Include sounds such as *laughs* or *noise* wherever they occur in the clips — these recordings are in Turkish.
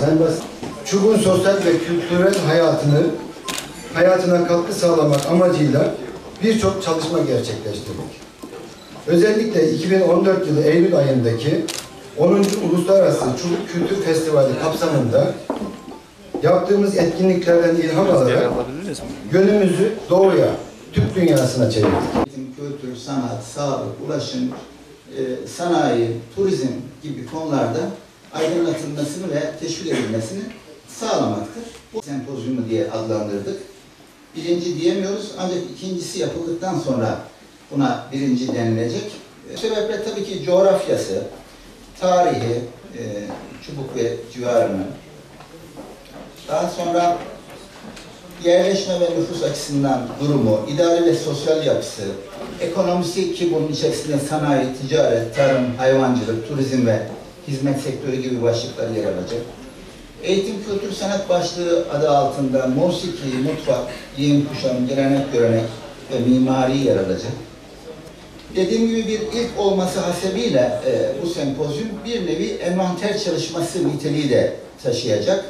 Sen bas. Çubuğun sosyal ve kültürel hayatını hayatına katkı sağlamak amacıyla birçok çalışma gerçekleştirdik. Özellikle 2014 yılı Eylül ayındaki 10. Uluslararası Çubuk Kültür Festivali kapsamında yaptığımız etkinliklerden ilham alarak gönlümüzü doğuya, Türk dünyasına çevirdik. Eğitim, kültür, sanat, sağlık, ulaşım, e, sanayi, turizm gibi konularda aydınlatılmasını ve teşvik edilmesini sağlamaktır. Bu sempozyumu diye adlandırdık. Birinci diyemiyoruz ancak ikincisi yapıldıktan sonra buna birinci denilecek. E, sebeple tabii ki coğrafyası, tarihi, e, çubuk ve civarını, daha sonra yerleşme ve nüfus açısından durumu, idari ve sosyal yapısı, ekonomisi ki bunun içerisinde sanayi, ticaret, tarım, hayvancılık, turizm ve hizmet sektörü gibi başlıklar yer alacak. Eğitim, kültür, sanat başlığı adı altında musiki, mutfak, giyim, kuşam, gelenek, görenek ve mimari yer alacak. Dediğim gibi bir ilk olması hasebiyle e, bu sempozyum bir nevi envanter çalışması niteliği de taşıyacak.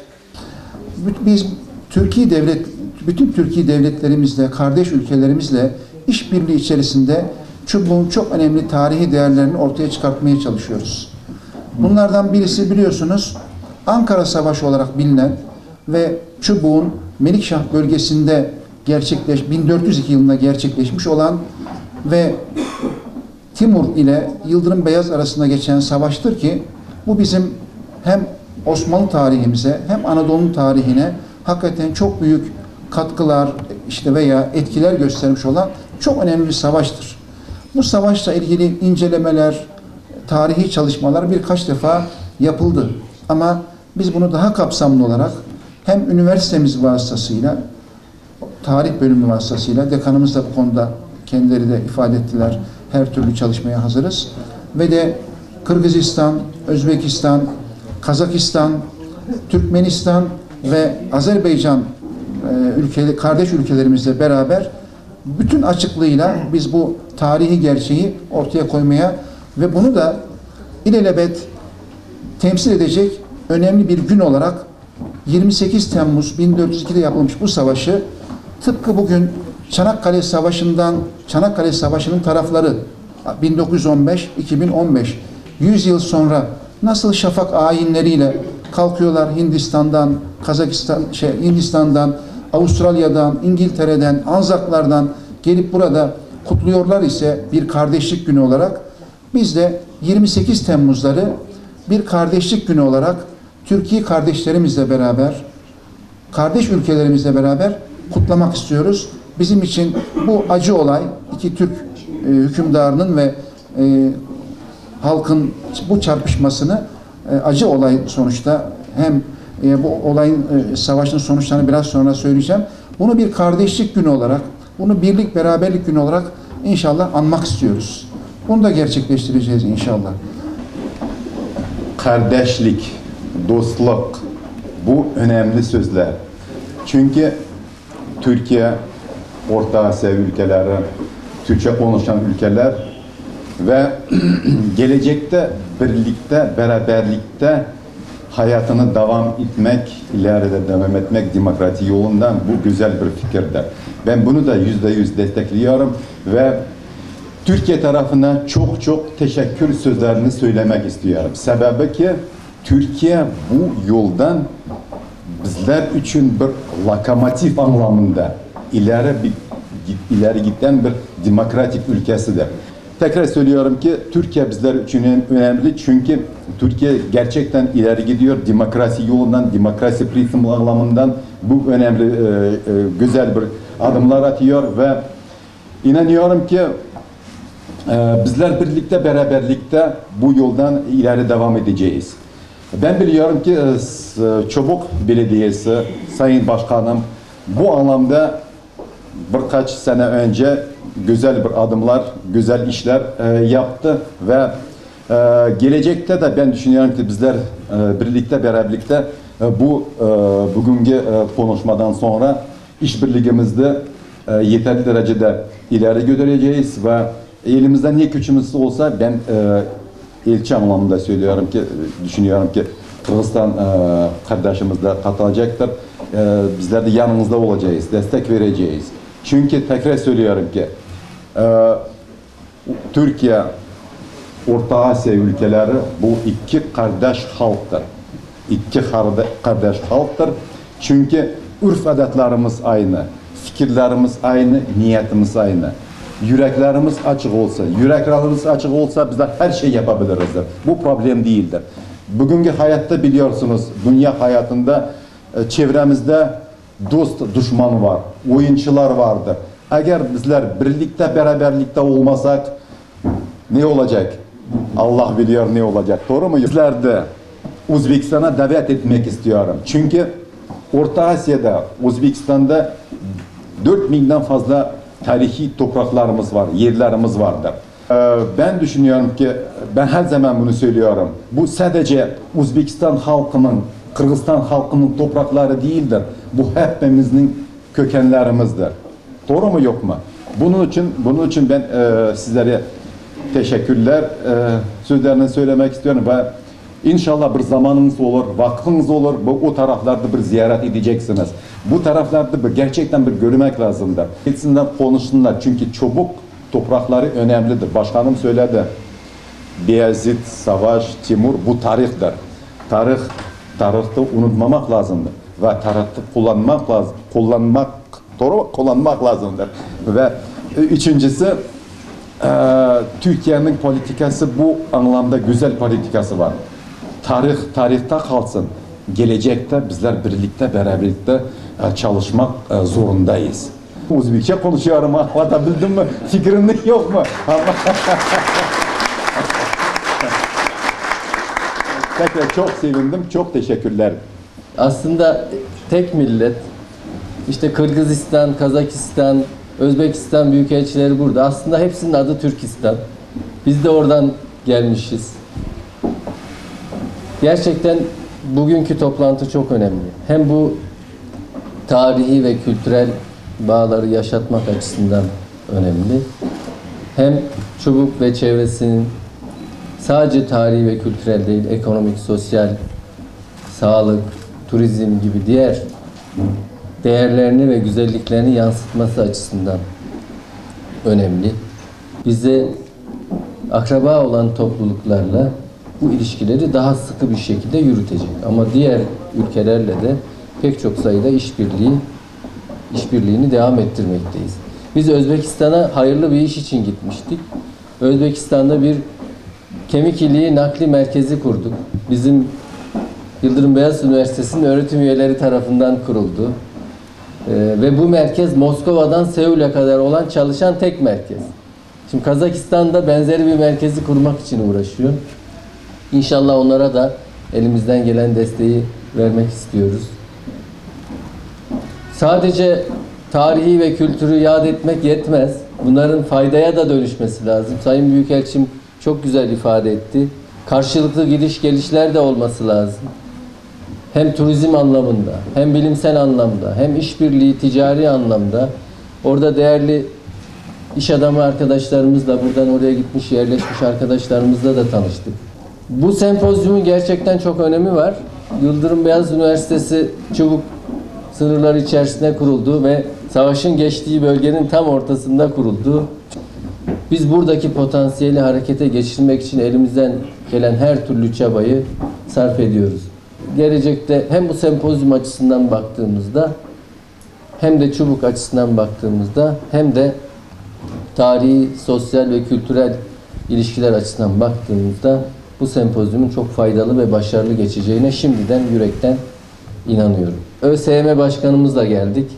biz Türkiye devlet bütün Türkiye devletlerimizle, kardeş ülkelerimizle işbirliği içerisinde çubuğun çok önemli tarihi değerlerini ortaya çıkartmaya çalışıyoruz. Bunlardan birisi biliyorsunuz Ankara Savaşı olarak bilinen ve çubuğun Melikşah bölgesinde gerçekleş 1402 yılında gerçekleşmiş olan ve Timur ile Yıldırım Beyaz arasında geçen savaştır ki bu bizim hem Osmanlı tarihimize hem Anadolu tarihine hakikaten çok büyük katkılar işte veya etkiler göstermiş olan çok önemli bir savaştır. Bu savaşla ilgili incelemeler, tarihi çalışmalar birkaç defa yapıldı. Ama biz bunu daha kapsamlı olarak hem üniversitemiz vasıtasıyla, tarih bölümü vasıtasıyla, dekanımız da bu konuda kendileri de ifade ettiler. Her türlü çalışmaya hazırız. Ve de Kırgızistan, Özbekistan, Kazakistan, Türkmenistan ve Azerbaycan e, ülke, kardeş ülkelerimizle beraber bütün açıklığıyla biz bu tarihi gerçeği ortaya koymaya ve bunu da ilelebet temsil edecek önemli bir gün olarak 28 Temmuz 1402'de yapılmış bu savaşı tıpkı bugün Çanakkale Savaşı'ndan Çanakkale Savaşı'nın tarafları 1915-2015 100 yıl sonra nasıl şafak ayinleriyle kalkıyorlar Hindistan'dan, Kazakistan, şey Hindistan'dan, Avustralya'dan, İngiltere'den, Anzaklardan gelip burada kutluyorlar ise bir kardeşlik günü olarak biz de 28 Temmuzları bir kardeşlik günü olarak Türkiye kardeşlerimizle beraber, kardeş ülkelerimizle beraber kutlamak istiyoruz. Bizim için bu acı olay iki Türk e, hükümdarının ve e, halkın bu çarpışmasını e, acı olay sonuçta hem e, bu olayın e, savaşın sonuçlarını biraz sonra söyleyeceğim. Bunu bir kardeşlik günü olarak, bunu birlik beraberlik günü olarak inşallah anmak istiyoruz. Bunu da gerçekleştireceğiz inşallah. kardeşlik, dostluk bu önemli sözler. Çünkü Türkiye, Orta Asya ülkeleri, Türkçe konuşan ülkeler ve *clears throat* gelecekte birlikte, beraberlikte hayatını devam etmek, ileride devam etmek demokrasi yolundan bu güzel bir fikirdir. Ben bunu da yüzde yüz destekliyorum ve Türkiye tarafına çok çok teşekkür sözlerini söylemek istiyorum. Sebebi ki Türkiye bu yoldan bizler için bir lokomotif anlamında ileri bir ileri giden bir demokratik ülkesidir. Tekrar söylüyorum ki Türkiye bizler için önemli çünkü Türkiye gerçekten ileri gidiyor. Demokrasi yolundan, demokrasi prizm anlamından bu önemli, e, e, güzel bir adımlar atıyor ve inanıyorum ki bizler birlikte, beraberlikte bu yoldan ileri devam edeceğiz. Ben biliyorum ki e, Çubuk Belediyesi, Sayın Başkanım, bu anlamda birkaç sene önce güzel bir adımlar, güzel işler e, yaptı ve e, gelecekte de ben düşünüyorum ki bizler e, birlikte beraberlikte e, bu e, bugünkü e, konuşmadan sonra işbirliğimizde e, yeterli derecede ileri götüreceğiz ve elimizden ne gücümüz olsa ben e, elçi anlamında söylüyorum ki düşünüyorum ki Kırgızistan e, kardeşimiz de katılacaktır. E, bizler de yanınızda olacağız, destek vereceğiz. Çünkü tekrar söylüyorum ki e, Türkiye, Orta Asya ülkeleri bu iki kardeş halktır. İki karde- kardeş halktır. Çünkü urf adetlerimiz aynı, fikirlerimiz aynı, niyetimiz aynı. yuraklarimiz ochiq olsa, yuraklarimiz ochiq olsa bizlar har şey yapa bilamiz bu problem değildir. bugungi hayotda biliyorsunuz dunyo hayotida e, çevremizde do'st dushman var o'yinchilar vardı. agar bizlar birlikda beraberlikte olmasak ne olacak? Alloh biliyor ne olacak. To'g'rimi de Uzbekistan'a davet etmek istiyorum. Chunki o'rta Asya'da, o'zbekistonda 4000 mingdan fazla tarihi topraklarımız var, yerlerimiz vardır. Ee, Ben düşünüyorum ki, ben her zaman bunu söylüyorum. Bu sadece Uzbekistan halkının, Kırgızistan halkının toprakları değildir. Bu hepimizin kökenlerimizdir. Doğru mu yok mu? Bunun için bunun için ben e, sizlere teşekkürler e, sözlerini söylemek istiyorum ve inşallah bir zamanınız olur, vaktiniz olur, bu o taraflarda bir ziyaret edeceksiniz. Bu taraflarda bir, gerçekten bir görmek lazımdır. Gitsinler konuşsunlar çünkü çubuk toprakları önemlidir. Başkanım söyledi. Beyazıt, Savaş, Timur bu tarihtir. Tarih, tarihte unutmamak lazımdır. Ve tarihte kullanmak lazım. Kullanmak, doğru kullanmak lazımdır. Ve üçüncüsü e, Türkiye'nin politikası bu anlamda güzel politikası var. Tarih tarihte kalsın. Gelecekte bizler birlikte beraberlikte çalışmak e, zorundayız. Uzbekçe konuşuyorum anlatabildim mi? Fikrin *laughs* yok mu? *laughs* Tekrar çok sevindim. Çok teşekkürler. aslında tek millet işte Kırgızistan, Kazakistan, Özbekistan büyükelçileri burada. Aslında hepsinin adı Türkistan. Biz de oradan gelmişiz. Gerçekten bugünkü toplantı çok önemli. Hem bu tarihi ve kültürel bağları yaşatmak açısından önemli. Hem çubuk ve çevresinin sadece tarihi ve kültürel değil, ekonomik, sosyal, sağlık, turizm gibi diğer değerlerini ve güzelliklerini yansıtması açısından önemli. Bize akraba olan topluluklarla bu ilişkileri daha sıkı bir şekilde yürütecek. Ama diğer ülkelerle de pek çok sayıda işbirliği işbirliğini devam ettirmekteyiz. Biz Özbekistan'a hayırlı bir iş için gitmiştik. Özbekistan'da bir kemik iliği nakli merkezi kurduk. Bizim Yıldırım Beyazıt Üniversitesi'nin öğretim üyeleri tarafından kuruldu. Ee, ve bu merkez Moskova'dan Seul'e kadar olan çalışan tek merkez. Şimdi Kazakistan'da benzeri bir merkezi kurmak için uğraşıyor. İnşallah onlara da elimizden gelen desteği vermek istiyoruz. Sadece tarihi ve kültürü yad etmek yetmez. Bunların faydaya da dönüşmesi lazım. Sayın Büyükelçim çok güzel ifade etti. Karşılıklı gidiş gelişler de olması lazım. Hem turizm anlamında, hem bilimsel anlamda, hem işbirliği ticari anlamda. Orada değerli iş adamı arkadaşlarımızla, buradan oraya gitmiş yerleşmiş arkadaşlarımızla da tanıştık. Bu sempozyumun gerçekten çok önemi var. Yıldırım Beyazıt Üniversitesi çubuk sınırları içerisinde kuruldu ve savaşın geçtiği bölgenin tam ortasında kuruldu. Biz buradaki potansiyeli harekete geçirmek için elimizden gelen her türlü çabayı sarf ediyoruz. Gelecekte hem bu sempozyum açısından baktığımızda hem de çubuk açısından baktığımızda hem de tarihi, sosyal ve kültürel ilişkiler açısından baktığımızda bu sempozyumun çok faydalı ve başarılı geçeceğine şimdiden yürekten inanıyorum. ÖSYM başkanımızla geldik.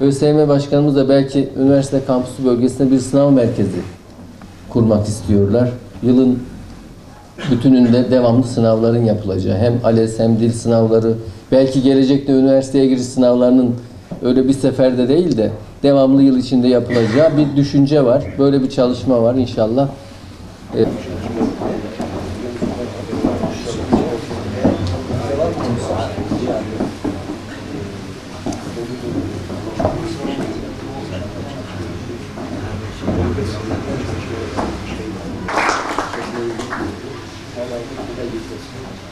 ÖSYM başkanımız da belki üniversite kampüsü bölgesinde bir sınav merkezi kurmak istiyorlar. Yılın bütününde devamlı sınavların yapılacağı hem ALES hem dil sınavları belki gelecekte üniversiteye giriş sınavlarının Öyle bir seferde değil de devamlı yıl içinde yapılacağı bir düşünce var. Böyle bir çalışma var inşallah. E,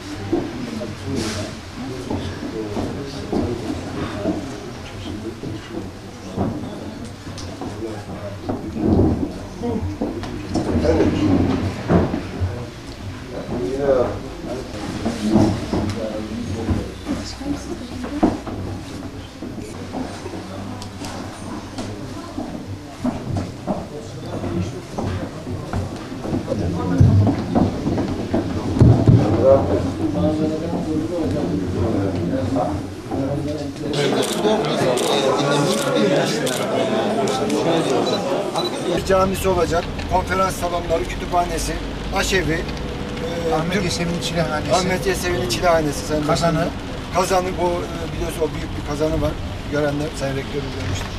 Bir camisi olacak, konferans salonları, kütüphanesi, aşevi, e, Ahmet Yesevi'nin çilehanesi. Ahmet Yesevi'nin çilehanesi. Sen Kazanı. Kazanı bu e, biliyorsun o büyük bir kazanı var. Görenler, sen rektörü görmüştün.